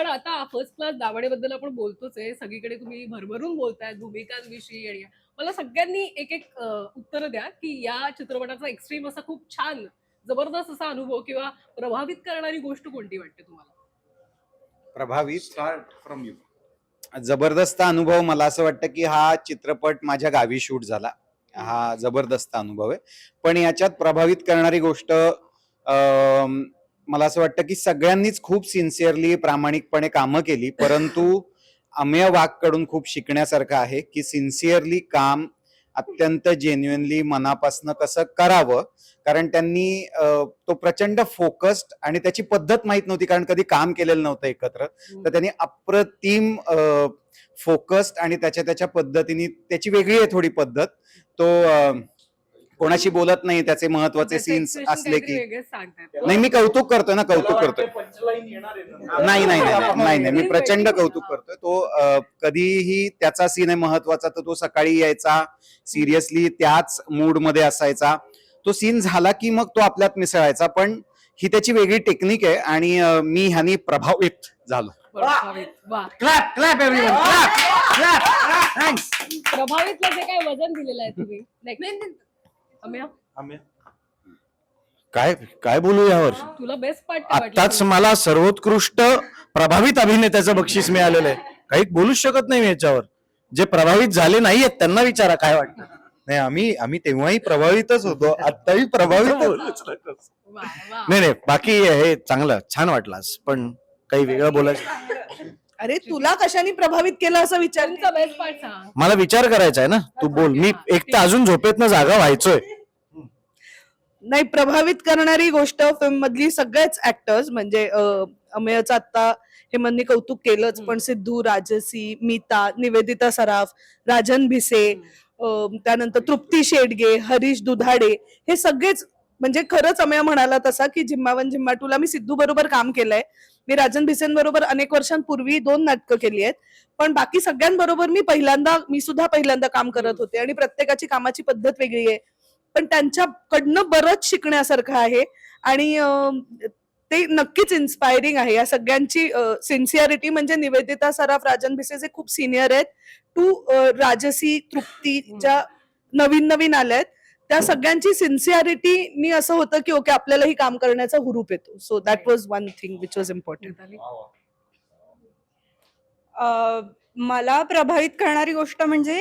पण आता first class दावडेबद्दल आपण बोलतोच आहे. सगळीकडे तुम्ही भरभरून बोलतायत भूमिकांविषयी आणि मला सगळ्यांनी एक एक उत्तर द्या की या चित्रपटाचा एक्स्ट्रीम असा खूप छान जबरदस्त असा अनुभव किंवा प्रभावित करणारी गोष्ट कोणती वाटते तुम्हाला? प्रभावित? स्टार्ट फ्रॉम यू जबरदस्त अनुभव मला असं वाटतं की हा चित्रपट माझ्या गावी शूट झाला. हा जबरदस्त अनुभव आहे. पण याच्यात प्रभावित करणारी गोष्ट अं, मला असं वाटतं की सगळ्यांनीच खूप सिन्सिअरली प्रामाणिकपणे कामं केली परंतु अमेय वाघकडून खूप शिकण्यासारखं आहे की सिन्सिअरली काम अत्यंत जेन्युअनली मनापासनं कसं करावं? कारण त्यांनी तो प्रचंड फोकस्ड आणि त्याची पद्धत माहीत नव्हती कारण कधी काम केलेलं नव्हतं एकत्र. तर त्यांनी अप्रतिम फोकस्ड आणि त्याच्या त्याच्या पद्धतीने त्याची वेगळी आहे थोडी पद्धत. तो कोणाशी बोलत नाही त्याचे महत्त्वाचे सीन्स असले की. नाही मी कौतुक करतोय ना कौतुक करतोय. नाही नाही नाही नाही, नाही नाही मी प्रचंड. कौतुक करतोय. तो कधीही त्याचा सीन आहे महत्त्वाचा तर तो सकाळी यायचा. सिरियसली त्याच मूडमध्ये असायचा. तो सीन झाला की मग तो आपल्यात मिसळायचा पण ही त्याची वेगळी टेक्निक आहे आणि मी ह्यानी प्रभावित झालो. Clap clap everyone clap clap thanks प्रभावितला जे काय वजन दिलेलं आहे तुम्ही. काय काय बोलू यावर तुला बेस्ट पार्ट वाटलं मला सर्वोत्कृष्ट प्रभावित अभिनेत्याचं बक्षीस मिळालेलं आहे. काही बोलूच शकत नाही मी याच्यावर. जे प्रभावित झाले नाहीयेत त्यांना विचारा काय वाटतं. नाही आम्ही आम्ही तेव्हाही प्रभावितच होतो आताही प्रभावित. नाही नाही बाकी हे चांगलं छान वाटलं आज. पण काही वेगळं बोलायचं. अरे तुला कशाने प्रभावित केलं असं विचार तुमचा बेस्ट पार्ट सांग. मला विचार करायचा आहे ना. तू बोल. मी एक तर अजून झोपेतनं जागा व्हायचोय. नाही प्रभावित करणारी गोष्ट फिल्म मधली सगळेच ऍक्टर्स म्हणजे अं, अमेयचं आता हेमंतनी कौतुक केलंच. पण सिद्धू राजसी मीता निवेदिता सराफ राजन भिसे अं, त्यानंतर तृप्ती शेडगे हरीश दुधाडे हे सगळेच म्हणजे खरंच अमेय म्हणाला तसा की झिम्मावन झिम्माटूला मी सिद्धू बरोबर काम केलंय. मी राजन भिसेंबरोबर अनेक वर्षांपूर्वी दोन नाटकं केली आहेत. पण बाकी सगळ्यांबरोबर मी पहिल्यांदा मी सुद्धा पहिल्यांदा काम करत होते आणि प्रत्येकाची कामाची पद्धत वेगळी आहे. पण त्यांच्याकडनं बरंच शिकण्यासारखं आहे आणि ते नक्कीच इन्स्पायरिंग आहे. या सगळ्यांची सिन्सिअरिटी म्हणजे निवेदिता सराफ राजन भिसे जे खूप सिनियर आहेत टू राजसी तृप्ती ज्या नवीन नवीन आल्या आहेत त्या सगळ्यांची सिन्सिअरिटीनी असं होतं की ओके आपल्यालाही काम करण्याचा हुरूप येतो. So that was one thing which was important मला प्रभावित करणारी गोष्ट म्हणजे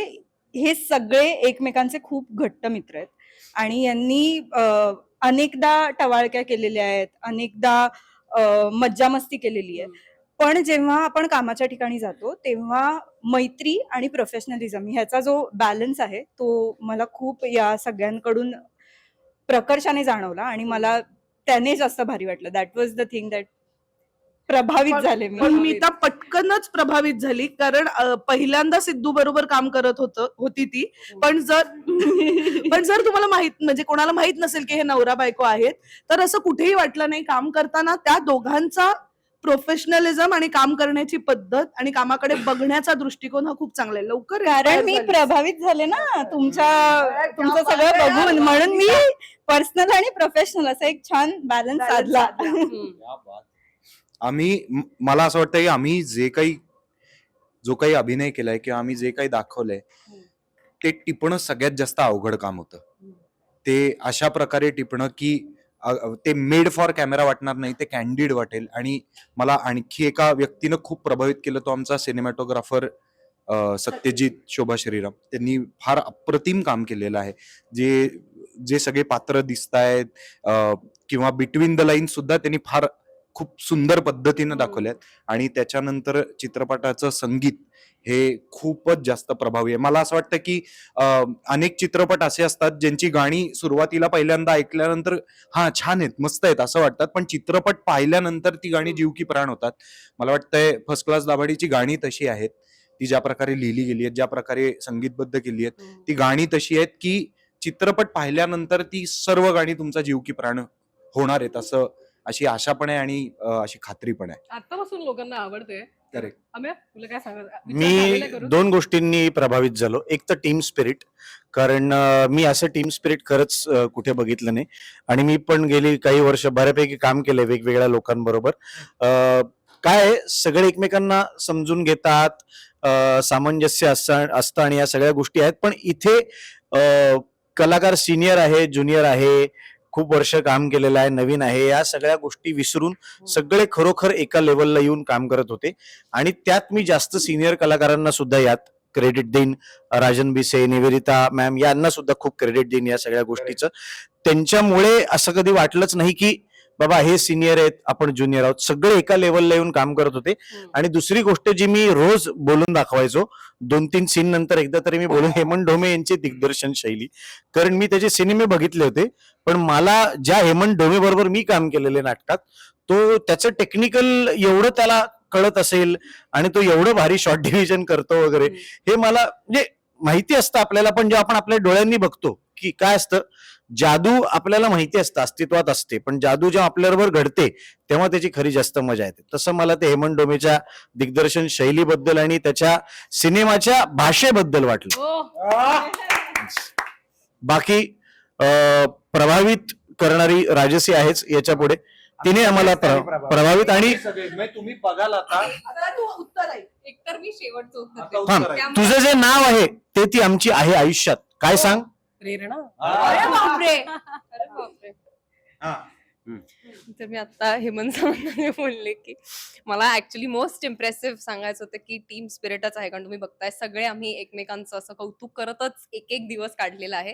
हे सगळे एकमेकांचे खूप घट्ट मित्र आहेत. आणि यांनी अनेकदा टवाळक्या केलेल्या आहेत. अनेकदा अ, मज्जा मस्ती केलेली आहे. पण जेव्हा आपण कामाच्या ठिकाणी जातो तेव्हा मैत्री आणि प्रोफेशनलिझम ह्याचा जो बॅलन्स आहे तो मला खूप या सगळ्यांकडून प्रकर्षाने जाणवला आणि मला त्याने जास्त भारी वाटलं. That was the thing that प्रभावित झाले मी. पण मी तर पटकनच प्रभावित झाली कारण पहिल्यांदा सिद्धू बरोबर काम करत होत होती ती. पण जर पण जर तुम्हाला माहीत म्हणजे कोणाला माहीत नसेल की हे नवरा बायको आहेत तर असं कुठेही वाटलं नाही काम करताना त्या दोघांचा प्रोफेशनलिझम आणि काम करण्याची पद्धत आणि कामाकडे बघण्याचा दृष्टिकोन हा खूप चांगला आहे. लवकर कारण मी. प्रभावित झाले ना तुमच्या तुमचं सगळं बघून. म्हणून मी पर्सनल आणि प्रोफेशनल असा एक छान बॅलन्स साधला. आम्ही मला असं वाटतं की आम्ही जे काही जो काही अभिनय केलाय किंवा आम्ही जे काही दाखवलंय ते टिपणं सगळ्यात जास्त अवघड काम होतं. ते अशा प्रकारे टिपणं की ते मेड फॉर कॅमेरा वाटणार नाही ते कॅन्डिड वाटेल. आणि मला आणखी एका व्यक्तीनं खूप प्रभावित केलं तो आमचा सिनेमॅटोग्राफर सत्यजित शोभा श्रीराम. त्यांनी फार अप्रतिम काम केलेलं आहे. जे जे सगळे पात्र दिसत आहेत किंवा बिटवीन द लाईन सुद्धा त्यांनी फार खूप सुंदर पद्धतीनं हम्म. दाखवल्यात आणि त्याच्यानंतर चित्रपटाचं संगीत हे खूपच जास्त प्रभावी आहे. मला असं वाटतं की अनेक चित्रपट असे असतात ज्यांची गाणी सुरुवातीला पहिल्यांदा ऐकल्यानंतर हा छान आहेत मस्त आहेत असं वाटतात. पण चित्रपट पाहिल्यानंतर ती गाणी जीव की प्राण होतात. मला वाटतंय फर्स्ट क्लास दाभाडीची गाणी तशी आहेत. ती ज्या प्रकारे लिहिली गेली आहेत ज्या प्रकारे संगीतबद्ध केली आहेत ती गाणी तशी आहेत की चित्रपट पाहिल्यानंतर ती सर्व गाणी तुमचा जीव की प्राण होणार आहेत असं अशी आशा पण आहे आणि अशी खात्री पण आहे. आतापासून लोकांना आवडते. Correct. अम्या तुला काय सांगत विचार झालेला मी? दोन गोष्टींनी प्रभावित झालो. एक तर टीम स्पिरिट. कारण मी असं टीम स्पिरिट खरंच कुठे बघितलं नाही. आणि मी पण गेली काही वर्ष बऱ्यापैकी काम केलंय वेगवेगळ्या लोकांबरोबर. काय आहे, सगळे एकमेकांना समजून घेतात सामंजस्य असं असतं आणि या सगळ्या गोष्टी आहेत. पण इथे कलाकार सिनियर आहे ज्युनियर आहे खूप वर्ष काम केलेलं आहे नवीन आहे. या सगळ्या गोष्टी विसरून सगळे खरोखर एका लेवलला येऊन काम करत होते. आणि त्यात मी जास्त सिनियर कलाकारांना सुद्धा यात क्रेडिट देईन. राजन बिसे निवेदिता मॅम यांना सुद्धा खूप क्रेडिट देईन या सगळ्या गोष्टीचं. त्यांच्यामुळे असं कधी वाटलंच नाही की बाबा हे सिनियर आहेत आपण ज्युनियर आहोत. सगळे एका लेवलला येऊन काम करत होते. आणि दुसरी गोष्ट जी मी रोज बोलून दाखवायचो दोन तीन सीन नंतर एकदा तरी मी बोलून हेमंत ढोमे यांची दिग्दर्शन शैली. कारण मी त्याचे सिनेमे बघितले होते पण मला ज्या हेमंत ढोमे बरोबर मी काम केलेले नाटकात तो त्याचं टेक्निकल एवढं त्याला कळत असेल आणि तो एवढं भारी शॉर्ट डिव्हिजन करतो वगैरे हे मला म्हणजे माहिती असतं आपल्याला पण जेव्हा आपण आपल्या डोळ्यांनी बघतो की काय असतं जादू आपल्याला माहिती असतं अस्तित्वात असते. पण जादू जेव्हा आपल्याबरोबर घडते तेव्हा त्याची खरी जास्त मजा येते. तसं मला ते हेमंत डोमेच्या दिग्दर्शन शैलीबद्दल आणि त्याच्या सिनेमाच्या भाषेबद्दल वाटलं. हो. बाकी प्रभावित करणारी राजसी आहेच याच्यापुढे. तिने आम्हाला प्र- प्रभावित. आणि सगळे तुम्ही बघाल आता. तुझं जे नाव आहे ते ती आमची आहे आयुष्यात. काय सांग? प्रेरणा. अरे बापरे. अरे बापरे. हा. तर मी आता हेमंत सामंताने बोलले की मला ऍक्च्युली मोस्ट इम्प्रेसिव्ह सांगायचं होतं की टीम स्पिरिटच आहे. कारण तुम्ही बघताय सगळे आम्ही एकमेकांचं असं कौतुक करतच एक एक दिवस काढलेला आहे.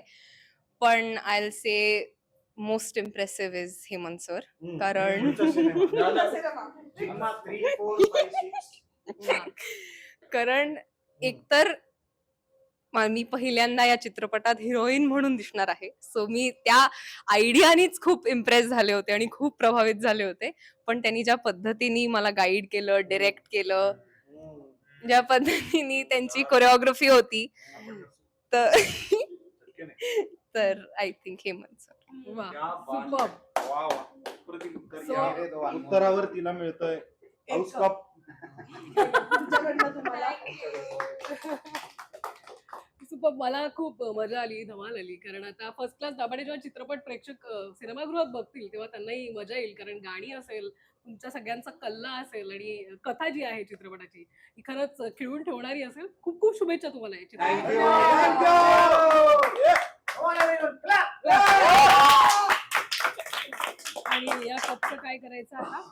पण I'll say most impressive is Hemant sir कारण. कारण एकतर मा- मी पहिल्यांदा या चित्रपटात हिरोईन म्हणून दिसणार आहे. सो मी त्या आयडियानीच खूप इम्प्रेस झाले होते आणि खूप प्रभावित झाले होते. पण त्यांनी ज्या पद्धतीने मला गाईड केलं डिरेक्ट केलं ज्या पद्धतीने त्यांची कोरिओग्राफी होती तर तर आय थिंक हेमंत सर. उत्तरावर तिला मिळतंय. सुपर मला खूप मजा आली धमाल आली. कारण आता फर्स्ट क्लास दाभाडे जेव्हा चित्रपट प्रेक्षक सिनेमागृहात बघतील तेव्हा त्यांनाही मजा येईल. कारण गाणी असेल तुमच्या सगळ्यांचा कल्ला असेल आणि कथा जी आहे चित्रपटाची ती खरंच खिळून ठेवणारी असेल. खूप खूप शुभेच्छा तुम्हाला या चित्रपटासाठी. आणि या कपचं काय करायचं आता?